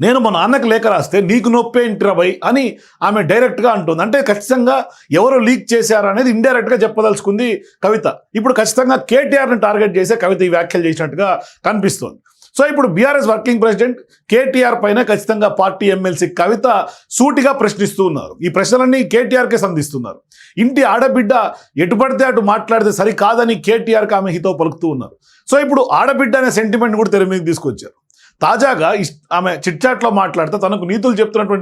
నేను మా నాన్నకు లేఖ రాస్తే నీకు నొప్పేంటి రబై అని ఆమె డైరెక్ట్గా అంటుంది. అంటే ఖచ్చితంగా ఎవరు లీక్ చేశారు అనేది ఇండైరెక్ట్గా చెప్పదలుచుకుంది కవిత. ఇప్పుడు ఖచ్చితంగా కేటీఆర్ని టార్గెట్ చేసే కవిత ఈ వ్యాఖ్యలు చేసినట్టుగా కనిపిస్తోంది. సో ఇప్పుడు బీఆర్ఎస్ వర్కింగ్ ప్రెసిడెంట్ కేటీఆర్ పైన ఖచ్చితంగా పార్టీ ఎమ్మెల్సీ కవిత సూటిగా ప్రశ్నిస్తూ ఉన్నారు. ఈ ప్రశ్నలన్నీ కేటీఆర్కే సంధిస్తున్నారు. ఇంటి ఆడబిడ్డ ఎటు పడితే అటు మాట్లాడితే సరికాదని కేటీఆర్కి ఆమె హితో పలుకుతూ ఉన్నారు. సో ఇప్పుడు ఆడబిడ్డ అనే సెంటిమెంట్ కూడా తెర మీద తీసుకొచ్చారు. తాజాగా ఆమె చిట్చాట్లో మాట్లాడితే తనకు నీతులు చెప్తున్నటువంటి